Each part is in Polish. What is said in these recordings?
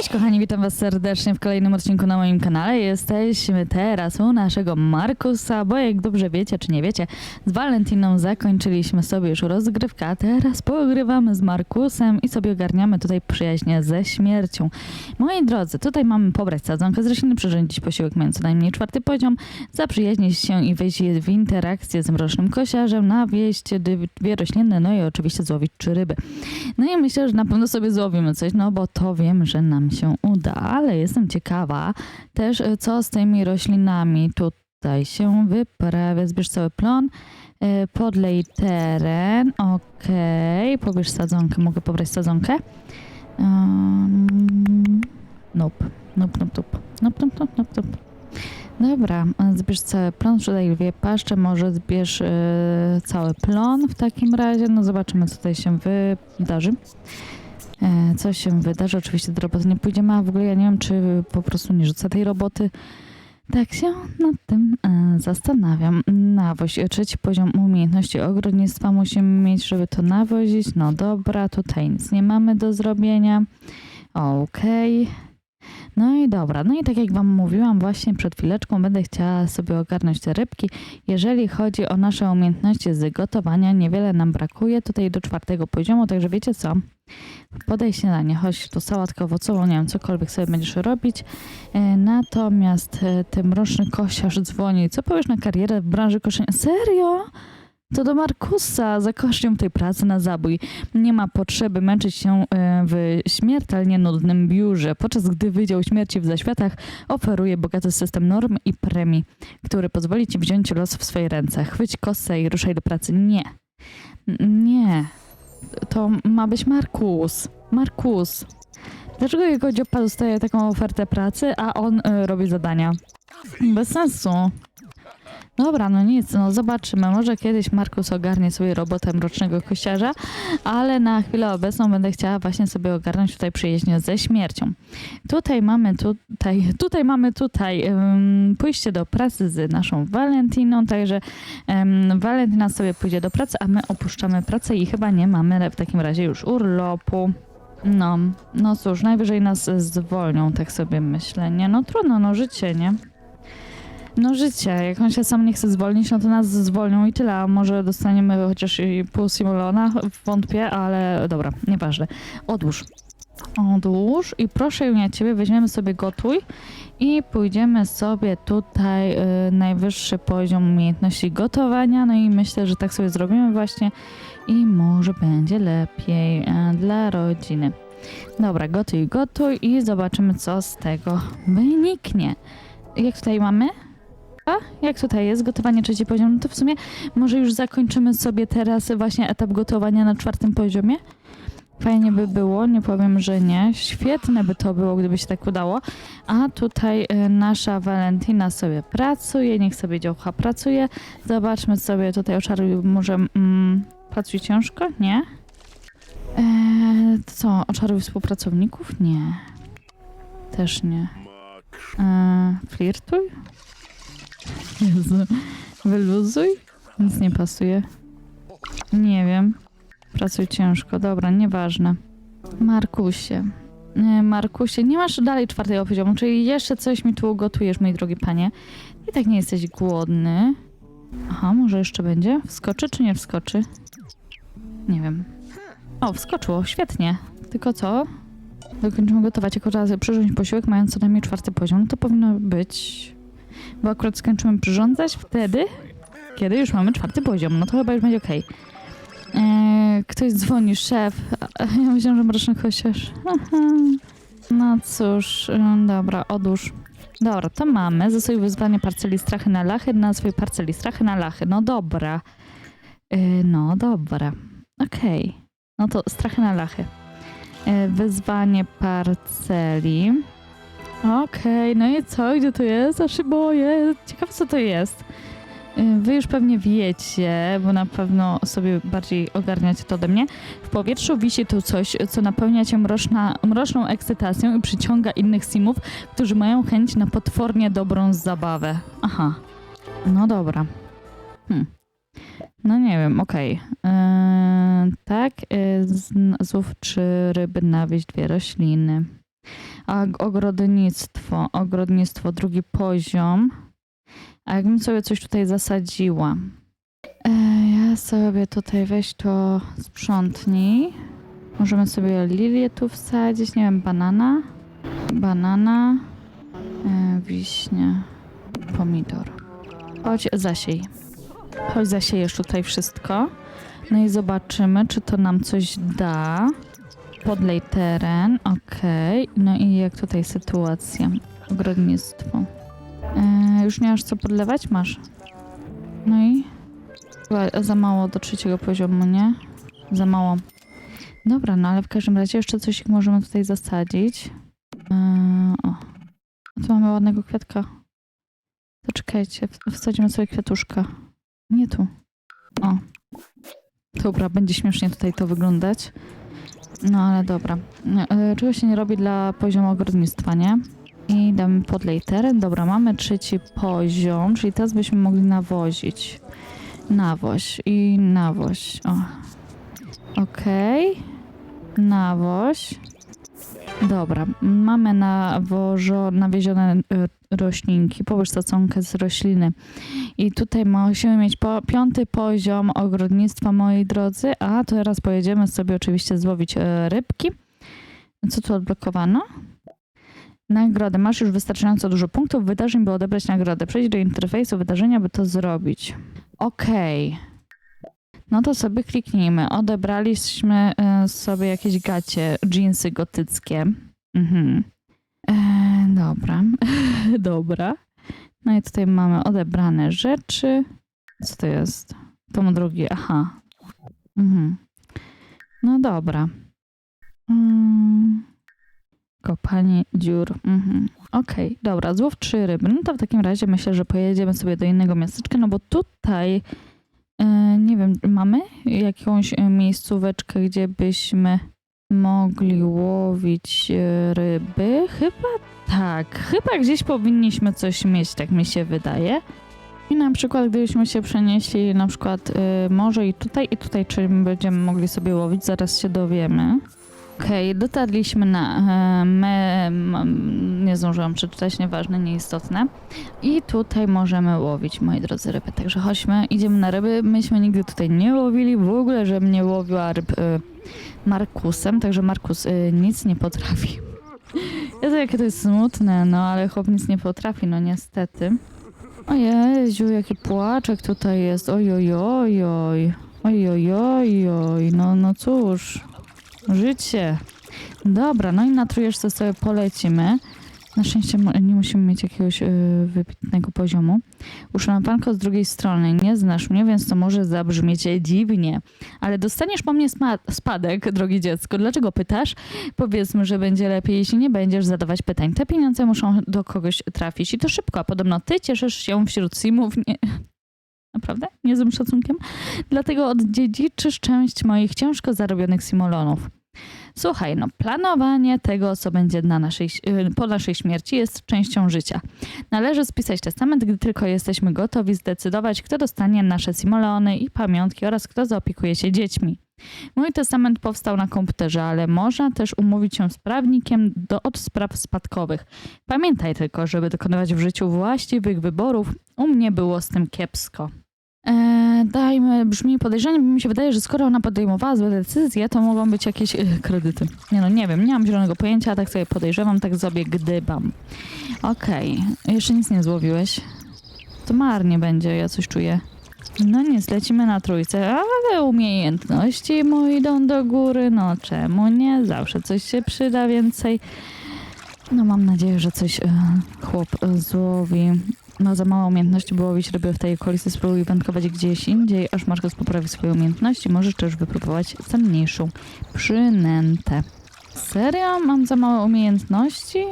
Cześć kochani, witam was serdecznie w kolejnym odcinku na moim kanale. Jesteśmy teraz u naszego Markusa, bo jak dobrze wiecie czy nie wiecie, z Valentiną zakończyliśmy sobie już rozgrywkę, a teraz pogrywamy z Markusem i sobie ogarniamy tutaj przyjaźnie ze śmiercią. Moi drodzy, tutaj mamy pobrać sadzonkę z rośliny, przyrządzić posiłek mając co najmniej czwarty poziom, zaprzyjaźnić się i wejść w interakcję z mrocznym kosiarzem, nawieść dwie rośliny, no i oczywiście złowić trzy ryby. No i myślę, że na pewno sobie złowimy coś, no bo to wiem, że nam się uda, ale jestem ciekawa też, e, co z tymi roślinami tutaj się wyprawia. Zbierz cały plon, e, podlej teren, ok, pobierz sadzonkę, mogę pobrać sadzonkę. Nope. Nope, nope, nope. Nope, nope, nope, nope, nope. Dobra, zbierz cały plon, sprzedaj dwie paszcze, może zbierz yy, cały plon w takim razie. No zobaczymy, co tutaj się wydarzy. E, co się wydarzy, oczywiście do roboty nie pójdziemy, a w ogóle ja nie wiem, czy po prostu nie rzucę tej roboty. Tak się nad tym e, zastanawiam. Nawoź, trzeci poziom umiejętności ogrodnictwa musimy mieć, żeby to nawozić. No dobra, tutaj nic nie mamy do zrobienia. Okej. No i dobra, no i tak jak Wam mówiłam właśnie przed chwileczką, będę chciała sobie ogarnąć te rybki. Jeżeli chodzi o nasze umiejętności z gotowania, niewiele nam brakuje tutaj do czwartego poziomu, także wiecie co? Podaj śniadanie, chodź tu sałatkę owocową, nie wiem, cokolwiek sobie będziesz robić. E, natomiast e, ten mroczny kosiarz dzwoni. Co powiesz na karierę w branży koszenia? Serio? To do Markusa za kosztem tej pracy na zabój. Nie ma potrzeby męczyć się e, w śmiertelnie nudnym biurze, podczas gdy Wydział Śmierci w Zaświatach oferuje bogaty system norm i premii, który pozwoli ci wziąć los w swoje ręce. Chwyć kosę i ruszaj do pracy. Nie. Nie. To ma być Markus. Markus. Dlaczego jego dziopa dostaje taką ofertę pracy, a on y, robi zadania? Bez sensu. Dobra, no nic, no zobaczymy. Może kiedyś Markus ogarnie sobie robotę mrocznego kościarza, ale na chwilę obecną będę chciała właśnie sobie ogarnąć tutaj przyjaźń ze śmiercią. Tutaj mamy tutaj, tutaj mamy tutaj ym, pójście do pracy z naszą Walentiną, także ym, Walentyna sobie pójdzie do pracy, a my opuszczamy pracę i chyba nie mamy w takim razie już urlopu. No, no cóż, najwyżej nas zwolnią, tak sobie myślę, nie? No trudno, no życie, nie? No życie, jak on się sam nie chce zwolnić, no to nas zwolnią i tyle, a może dostaniemy chociaż i pół simulona, wątpię, ale dobra, nieważne. Odłóż. Odłóż i proszę Junia Ciebie, weźmiemy sobie gotuj i pójdziemy sobie tutaj y, najwyższy poziom umiejętności gotowania, no i myślę, że tak sobie zrobimy właśnie i może będzie lepiej e, dla rodziny. Dobra, gotuj, gotuj i zobaczymy, co z tego wyniknie. Jak tutaj mamy? Jak tutaj jest gotowanie trzeci poziom, no to w sumie może już zakończymy sobie teraz właśnie etap gotowania na czwartym poziomie. Fajnie by było, nie powiem, że nie. Świetne by to było, gdyby się tak udało. A tutaj e, nasza Valentina sobie pracuje, niech sobie działka pracuje. Zobaczmy sobie tutaj oczaruj, może mm, pracuj ciężko? Nie? Eee, co, oczaruj współpracowników? Nie. Też nie. Eee, flirtuj? Jezu. Wyluzuj? Nic nie pasuje. Nie wiem. Pracuj ciężko. Dobra, nieważne. Markusie. Nie, Markusie, nie masz dalej czwartego poziomu, czyli jeszcze coś mi tu ugotujesz, mój drogi panie. I tak nie jesteś głodny. Aha, może jeszcze będzie? Wskoczy czy nie wskoczy? Nie wiem. O, wskoczyło, świetnie. Tylko co? Dokończymy gotować jako razy przyrządzić posiłek mając co najmniej czwarty poziom. To powinno być... Bo akurat skończymy przyrządzać wtedy, kiedy już mamy czwarty poziom. No to chyba już będzie okej. Eee, ktoś dzwoni, szef. Ja myślałam, że mroczny chociaż. No cóż, dobra, odłóż. Dobra, to mamy. Zasuj wyzwanie parceli strachy na lachy na swojej parceli strachy na lachy. No dobra. Yy, no dobra. Okej. No to strachy na lachy. Yy, wyzwanie parceli. Okej, no i co? Gdzie to jest? Aż się. Ciekawe, co to jest. Yy, Wy już pewnie wiecie, bo na pewno sobie bardziej ogarniacie to ode mnie. W powietrzu wisi tu coś, co napełnia cię mroczna, mroczną ekscytacją i przyciąga innych simów, którzy mają chęć na potwornie dobrą zabawę. Aha. No dobra. Hm. No nie wiem, okej. Yy, tak, yy, trzy ryby, nawieźć dwie rośliny. Ogrodnictwo, ogrodnictwo, drugi poziom. A jakbym sobie coś tutaj zasadziła? E, ja sobie tutaj weź to sprzątnij. Możemy sobie lilię tu wsadzić, nie wiem, banana. Banana, e, wiśnie, pomidor. Chodź, zasiej. Chodź, zasiejesz tutaj wszystko. No i zobaczymy, czy to nam coś da. Podlej teren, okej. No i jak tutaj sytuacja? Ogrodnictwo. E, już nie masz co podlewać? Masz. No i? Chyba za mało do trzeciego poziomu, nie? Za mało. Dobra, no ale w każdym razie jeszcze coś możemy tutaj zasadzić. E, o. Tu mamy ładnego kwiatka. To czekajcie, wsadzimy sobie kwiatuszka. Nie tu. O. Dobra, będzie śmiesznie tutaj to wyglądać. No ale dobra. E, Czego się nie robi dla poziomu ogrodnictwa, nie? I damy podlej teren. Dobra, mamy trzeci poziom, czyli teraz byśmy mogli nawozić. Nawoź i nawoź. O. Okej. Nawoź. Dobra, mamy nawożo, nawiezione y, roślinki, połóż sadzonkę z rośliny. I tutaj musimy mieć po, piąty poziom ogrodnictwa, moi drodzy, a teraz pojedziemy sobie oczywiście złowić e, rybki. Co tu odblokowano? Nagrody. Masz już wystarczająco dużo punktów wydarzeń, by odebrać nagrodę. Przejdź do interfejsu wydarzenia, by to zrobić. Okej. No to sobie kliknijmy. Odebraliśmy e, sobie jakieś gacie, jeansy gotyckie. Mhm. E, dobra. dobra. No i tutaj mamy odebrane rzeczy. Co to jest? Tom drugi, aha. Mhm. No dobra. Mm. Kopanie dziur. Mhm. Okej, dobra, złów trzy ryby. No to w takim razie myślę, że pojedziemy sobie do innego miasteczka, no bo tutaj e, nie wiem, mamy jakąś e, miejscóweczkę, gdzie byśmy mogli łowić e, ryby? Chyba tak, chyba gdzieś powinniśmy coś mieć, tak mi się wydaje. I na przykład gdybyśmy się przenieśli na przykład y, i tutaj, i tutaj czym będziemy mogli sobie łowić, zaraz się dowiemy. Okej, dotarliśmy na e, me, nie zdążyłam przeczytać, nieważne, nieistotne. I tutaj możemy łowić, moi drodzy, ryby. Także chodźmy, idziemy na ryby. Myśmy nigdy tutaj nie łowili, w ogóle, żebym nie łowiła ryb y, Markusem, także Markus y, nic nie potrafi. Jezu, jakie to jest smutne, no ale chłop nic nie potrafi, no niestety. Ojeziu, jaki płaczek tutaj jest, ojojojoj, ojojojoj, no, no cóż, życie. Dobra, no i na trójeczce sobie polecimy. Na szczęście nie musimy mieć jakiegoś y, wybitnego poziomu. Uszanowanko z drugiej strony, nie znasz mnie, więc to może zabrzmieć dziwnie. Ale dostaniesz po mnie spadek, drogie dziecko. Dlaczego pytasz? Powiedzmy, że będzie lepiej, jeśli nie będziesz zadawać pytań. Te pieniądze muszą do kogoś trafić i to szybko. A podobno ty cieszysz się wśród simów. Nie... Naprawdę? Niezłym szacunkiem? Dlatego odziedziczysz część moich ciężko zarobionych simolonów. Słuchaj, no planowanie tego, co będzie na naszej, y, po naszej śmierci jest częścią życia. Należy spisać testament, gdy tylko jesteśmy gotowi zdecydować, kto dostanie nasze simolony i pamiątki oraz kto zaopiekuje się dziećmi. Mój testament powstał na komputerze, ale można też umówić się z prawnikiem do, od spraw spadkowych. Pamiętaj tylko, żeby dokonywać w życiu właściwych wyborów. U mnie było z tym kiepsko. Eee, dajmy, brzmi podejrzanie, bo mi się wydaje, że skoro ona podejmowała złe decyzje, to mogą być jakieś e, kredyty. Nie no, nie wiem, nie mam zielonego pojęcia, tak sobie podejrzewam, tak sobie gdybam. Okej, jeszcze nic nie złowiłeś. To marnie będzie, ja coś czuję. No nic, lecimy na trójce, ale umiejętności mu idą do góry, no czemu nie? Zawsze coś się przyda więcej. No mam nadzieję, że coś e, chłop e, złowi. Ma za małe umiejętności, by łowić ryby w tej okolicy, spróbuj wędkować gdzieś indziej, aż Markus poprawi swoje umiejętności. Możesz też wypróbować cenniejszą przynętę. Serio? Mam za małe umiejętności?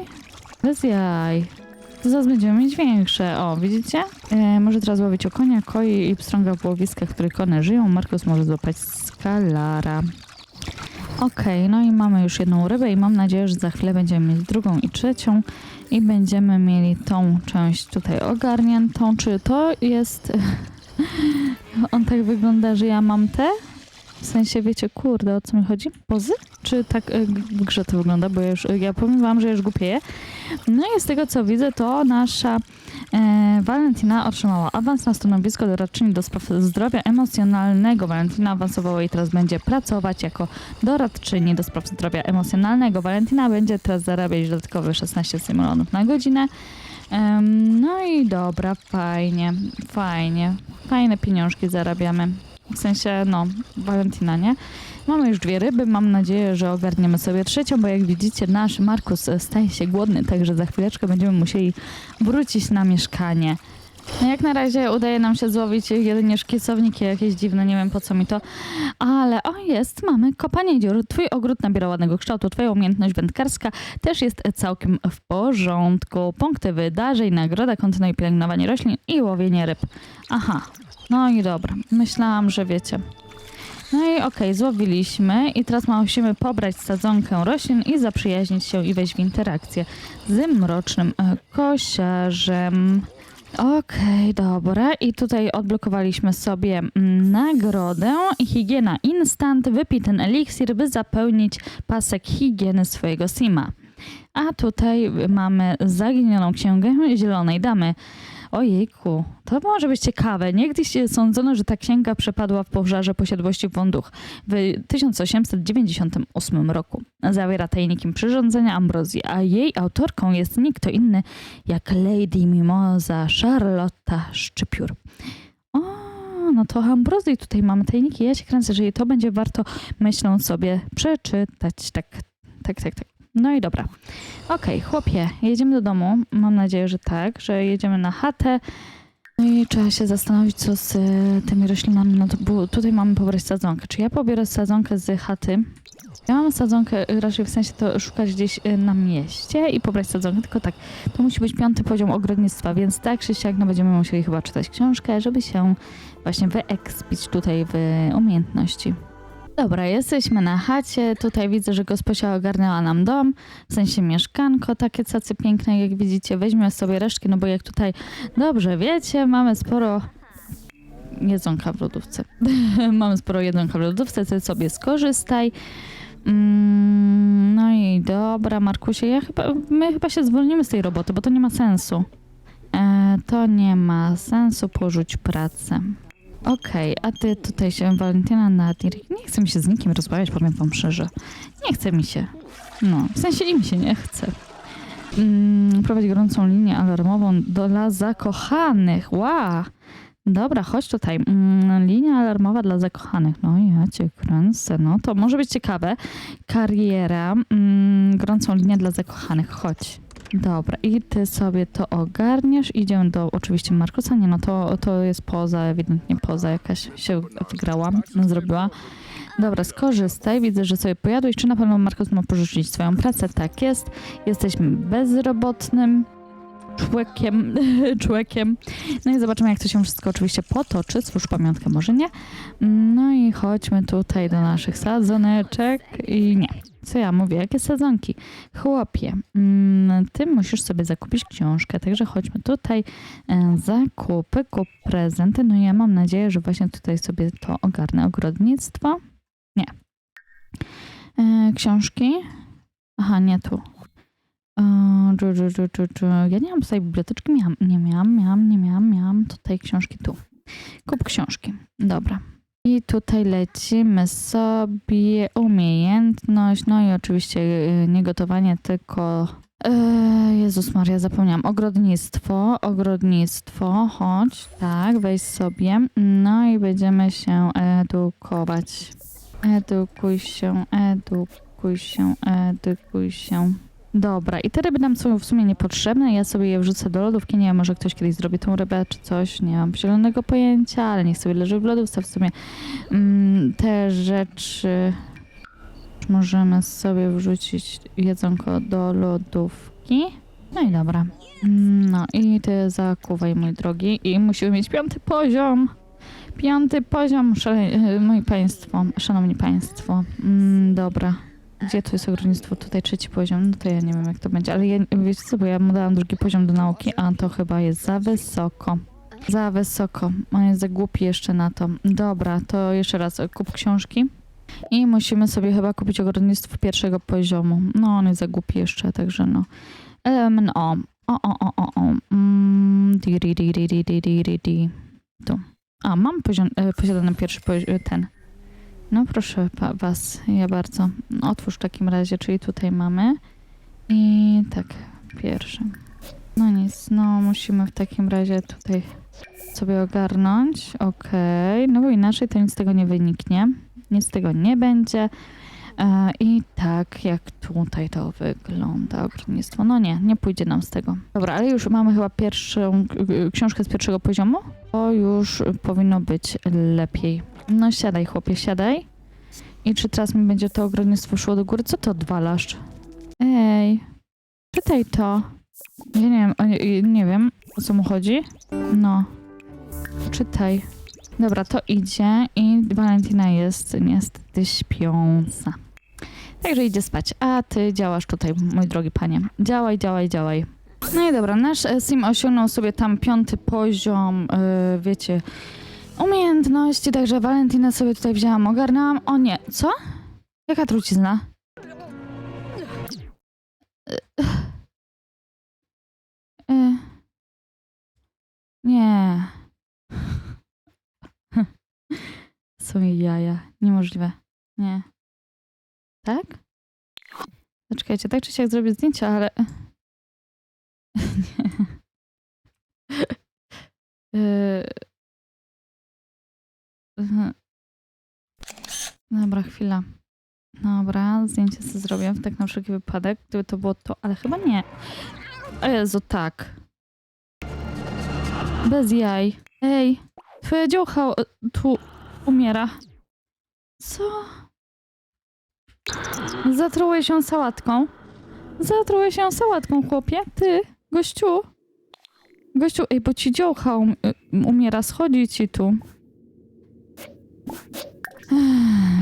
Bez jaj. To zaraz będziemy mieć większe. O, widzicie? E, może teraz łowić okonia, koi i pstrąga w łowiskach, w których one żyją. Markus może złapać skalara. Okej, no i mamy już jedną rybę i mam nadzieję, że za chwilę będziemy mieć drugą i trzecią i będziemy mieli tą część tutaj ogarniętą. Czy to jest... On tak wygląda, że ja mam te? W sensie, wiecie, kurde, o co mi chodzi? Pozy? Czy tak e, w grze to wygląda? Bo ja już, ja powiem wam, że już głupieję. No i z tego, co widzę, to nasza e, Valentina otrzymała awans na stanowisko doradczyni do spraw zdrowia emocjonalnego. Valentina awansowała i teraz będzie pracować jako doradczyni do spraw zdrowia emocjonalnego. Valentina będzie teraz zarabiać dodatkowe 16 symulonów na godzinę. Em, no i dobra, fajnie, fajnie. Fajne pieniążki zarabiamy. W sensie, no, Valentina, nie? Mamy już dwie ryby, mam nadzieję, że ogarniemy sobie trzecią, bo jak widzicie, nasz Markus staje się głodny, także za chwileczkę będziemy musieli wrócić na mieszkanie. Jak na razie udaje nam się złowić jedynie szkicowniki jakieś dziwne, nie wiem po co mi to, ale o jest, mamy kopanie dziur. Twój ogród nabiera ładnego kształtu, twoja umiejętność wędkarska też jest całkiem w porządku. Punkty wydarzeń, nagroda, kontynuuj pielęgnowanie roślin i łowienie ryb. Aha, no i dobra, myślałam, że wiecie. No i okej, złowiliśmy i teraz musimy pobrać sadzonkę roślin i zaprzyjaźnić się i wejść w interakcję z mrocznym e, kosiarzem. Okej, dobra. I tutaj odblokowaliśmy sobie nagrodę higiena instant. Wypij ten eliksir, by zapełnić pasek higieny swojego sima. A tutaj mamy zaginioną księgę zielonej damy. Ojejku, to może być ciekawe. Niegdyś sądzono, że ta księga przepadła w pożarze posiadłości Wąduch w 1898 roku. Zawiera tajniki przyrządzenia ambrozji, a jej autorką jest nikt inny jak Lady Mimoza Charlotta Szczypiór. O, no to ambrozji tutaj mamy tajniki. Ja się kręcę, że jej to będzie warto, myślą sobie, przeczytać. Tak, tak, tak, tak. No i dobra. Okej, chłopie, jedziemy do domu. Mam nadzieję, że tak, że jedziemy na chatę. No i trzeba się zastanowić, co z e, tymi roślinami. No to bo tutaj mamy pobrać sadzonkę. Czy ja pobiorę sadzonkę z chaty? Ja mam sadzonkę, y, raczej w sensie to szukać gdzieś y, na mieście i pobrać sadzonkę, tylko tak, to musi być piąty poziom ogrodnictwa, więc tak czy siak no będziemy musieli chyba czytać książkę, żeby się właśnie wyekspić tutaj w umiejętności. Dobra, jesteśmy na chacie. Tutaj widzę, że gosposia ogarnęła nam dom, w sensie mieszkanko, takie cacy piękne, jak widzicie. Weźmy sobie resztki, no bo jak tutaj dobrze wiecie, mamy sporo jedzonka w lodówce. mamy sporo jedzonka w lodówce, ty sobie skorzystaj. Mm, no i dobra, Markusie, ja chyba, my chyba się zwolnimy z tej roboty, bo to nie ma sensu. E, to nie ma sensu, porzuć pracę. Okej, a ty tutaj się, Valentyna Nadir. Nie chce mi się z nikim rozmawiać, powiem wam szczerze. Nie chce mi się. No, w sensie im się nie chce. Mm, prowadź gorącą linię alarmową dla zakochanych. Ła! Dobra, chodź tutaj. Mm, linia alarmowa dla zakochanych. No ja cię kręcę. No to może być ciekawe. Kariera. Mm, gorącą linię dla zakochanych. Chodź. Dobra, i ty sobie to ogarniesz. Idziemy do oczywiście Markusa. Nie no, to, to jest poza, ewidentnie poza jakaś się wygrała, zrobiła. Dobra, skorzystaj. Widzę, że sobie pojadłeś. Czy na pewno Markus ma porzucić swoją pracę? Tak jest. Jesteśmy bezrobotnym człowiekiem, człowiekiem. No i zobaczymy, jak to się wszystko oczywiście potoczy. Cóż, pamiątkę może nie. No i chodźmy tutaj do naszych sadzoneczek i nie. Co ja mówię? Jakie sadzonki? Chłopie, mm, ty musisz sobie zakupić książkę, także chodźmy tutaj. E, zakupy, kup prezenty. No ja mam nadzieję, że właśnie tutaj sobie to ogarnę. Ogrodnictwo? Nie. E, książki? Aha, nie tu. E. Ja nie mam tutaj biblioteczki. Miałam, nie miałam, miałam, nie miałam, miałam tutaj książki tu. Kup książki. Dobra. I tutaj lecimy sobie umiejętność, no i oczywiście y, nie gotowanie, tylko e, Jezus Maria, zapomniałam. Ogrodnictwo, ogrodnictwo, chodź, tak, weź sobie. No i będziemy się edukować. Edukuj się, edukuj się, edukuj się. Dobra, i te ryby nam są w sumie niepotrzebne. Ja sobie je wrzucę do lodówki. Nie wiem, może ktoś kiedyś zrobi tą rybę czy coś. Nie mam zielonego pojęcia, ale niech sobie leży w lodówce w sumie. Mm, te rzeczy możemy sobie wrzucić jedzonko do lodówki. No i dobra. No i ty zakuwaj, mój drogi. I musimy mieć piąty poziom. Piąty poziom, szale... e, moi państwo, szanowni państwo. Mm, dobra. Gdzie tu jest ogrodnictwo? Tutaj trzeci poziom. No to ja nie wiem, jak to będzie. Ale ja, wiecie co, bo ja mu dałam drugi poziom do nauki, a to chyba jest za wysoko. Za wysoko. On jest za głupi jeszcze na to. Dobra, to jeszcze raz kup książki. I musimy sobie chyba kupić ogrodnictwo pierwszego poziomu. No, on jest za głupi jeszcze, także no. Um, o. O, o, o, o, o. Mm, di, di, di, di, di, di, di. Tu. A, mam poziom, e, posiadany pierwszy poziom, ten. No proszę was, ja bardzo. Otwórz w takim razie, czyli tutaj mamy. I tak, pierwszy. No nic, no musimy w takim razie tutaj sobie ogarnąć. Okej, no bo inaczej to nic z tego nie wyniknie. Nic z tego nie będzie. E, I tak jak tutaj to wygląda ogrodnictwo. No nie, nie pójdzie nam z tego. Dobra, ale już mamy chyba pierwszą y, książkę z pierwszego poziomu. To już powinno być lepiej. No siadaj chłopie, siadaj. I czy teraz mi będzie to ogrodnictwo szło do góry? Co to odwalasz? Ej, czytaj to. Ja nie wiem, o nie, wiem o co mu chodzi. No, czytaj. Dobra, to idzie i Valentina jest niestety śpiąca. Także idzie spać, a ty działasz tutaj, mój drogi panie. Działaj, działaj, działaj. No i dobra, nasz sim osiągnął sobie tam piąty poziom, yy, wiecie, umiejętności, także Valentinę sobie tutaj wzięłam, ogarnęłam. O nie, co? Jaka trucizna? Y, Nie. Są jaja. Niemożliwe. Nie. Tak? Zaczekajcie, tak czy siak zrobię zdjęcia, ale... Nie. Mhm. Dobra, chwila. Dobra, zdjęcie sobie zrobię, tak na wszelki wypadek, gdyby to było to, ale chyba nie. O Jezu, tak. Bez jaj. Ej, twoja dziołcha e, tu umiera. Co? Zatrułeś się sałatką? Zatrułeś się sałatką, chłopie? Ty, gościu? Gościu, ej, bo ci dziołcha um, y, umiera, schodzi ci tu.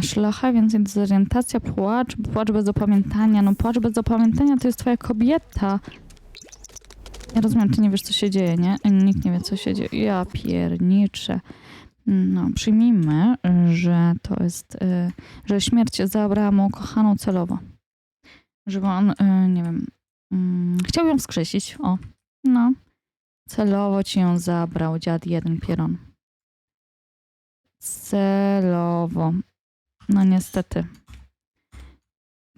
Szlacha, więc dezorientacja, płacz, płacz bez opamiętania. No płacz bez opamiętania to jest twoja kobieta. Ja rozumiem, ty nie wiesz, co się dzieje, nie? Nikt nie wie, co się dzieje. Ja pierniczę. No, przyjmijmy, że to jest, y, że śmierć zabrała mu kochaną celowo. Żeby on, y, nie wiem, mm, chciał ją wskrzesić. O, no. Celowo ci ją zabrał dziad jeden pieron. Celowo. No niestety.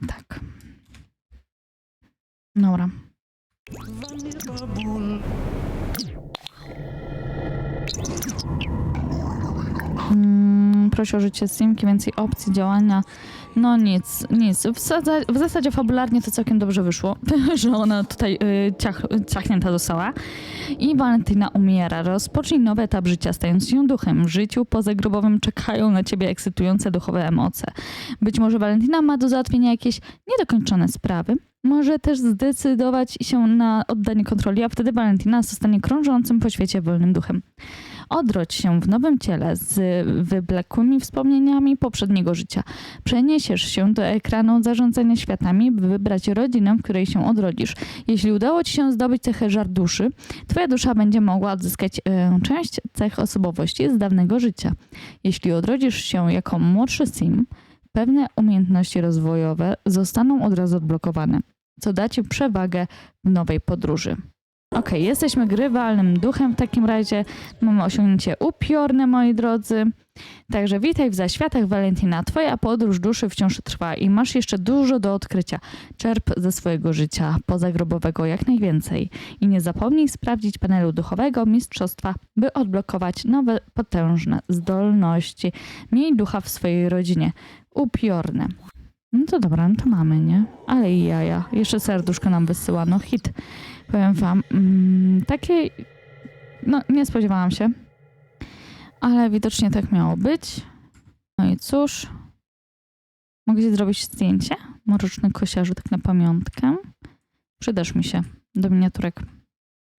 Tak. Dobra. Mm, prosi o życie Simki, więcej opcji działania. No nic, nic. W, zasadzie, w zasadzie fabularnie to całkiem dobrze wyszło, że ona tutaj y, ciach, ciachnięta została. I Valentyna umiera. Rozpocznij nowy etap życia, stając się duchem. W życiu pozagrobowym czekają na ciebie ekscytujące duchowe emocje. Być może Valentyna ma do załatwienia jakieś niedokończone sprawy. Może też zdecydować się na oddanie kontroli, a wtedy Valentina zostanie krążącym po świecie wolnym duchem. Odrodź się w nowym ciele z wyblekłymi wspomnieniami poprzedniego życia. Przeniesiesz się do ekranu zarządzania światami, by wybrać rodzinę, w której się odrodzisz. Jeśli udało ci się zdobyć cechę żar duszy, twoja dusza będzie mogła odzyskać e, część cech osobowości z dawnego życia. Jeśli odrodzisz się jako młodszy sim, pewne umiejętności rozwojowe zostaną od razu odblokowane, co da ci przewagę w nowej podróży. Okej, jesteśmy grywalnym duchem w takim razie. Mamy osiągnięcie upiorne, moi drodzy. Także witaj w zaświatach Valentina. Twoja podróż duszy wciąż trwa i masz jeszcze dużo do odkrycia. Czerp ze swojego życia pozagrobowego jak najwięcej. I nie zapomnij sprawdzić panelu duchowego mistrzostwa, by odblokować nowe, potężne zdolności. Miej ducha w swojej rodzinie. Upiorne. No to dobra, no to mamy, nie? Ale i jaja. Jeszcze serduszko nam wysyłano. Hit. Powiem wam, mm, takie... No, nie spodziewałam się. Ale widocznie tak miało być. No i cóż. Mogę ci zrobić zdjęcie? Mroczny kosiarzu, tak na pamiątkę. Przydasz mi się do miniaturek.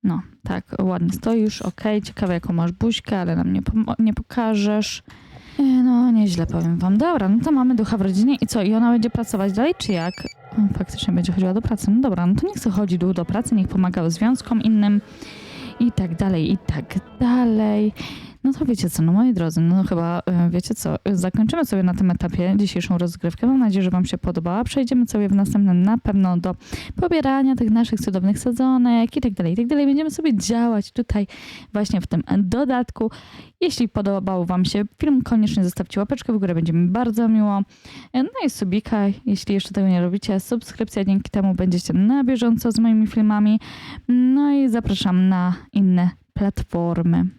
No, tak, ładnie stoisz, okej. Ciekawe, jaką masz buźkę, ale nam nie, nie pokażesz. E, No, nieźle powiem wam. Dobra, no to mamy ducha w rodzinie i co? I ona będzie pracować dalej, czy jak? O, faktycznie będzie chodziła do pracy. No dobra, no to niech sobie chodzi duch do pracy, niech pomaga związkom innym. i tak dalej, i tak dalej. No to wiecie co, no moi drodzy, no chyba e, wiecie co, zakończymy sobie na tym etapie dzisiejszą rozgrywkę. Mam nadzieję, że wam się podobała. Przejdziemy sobie w następnym na pewno do pobierania tych naszych cudownych sadzonek i tak dalej, i tak dalej. Będziemy sobie działać tutaj właśnie w tym dodatku. Jeśli podobał wam się film, koniecznie zostawcie łapeczkę w górę, będzie mi bardzo miło. E, No i subika, jeśli jeszcze tego nie robicie, subskrypcja, dzięki temu będziecie na bieżąco z moimi filmami. No i zapraszam na inne platformy.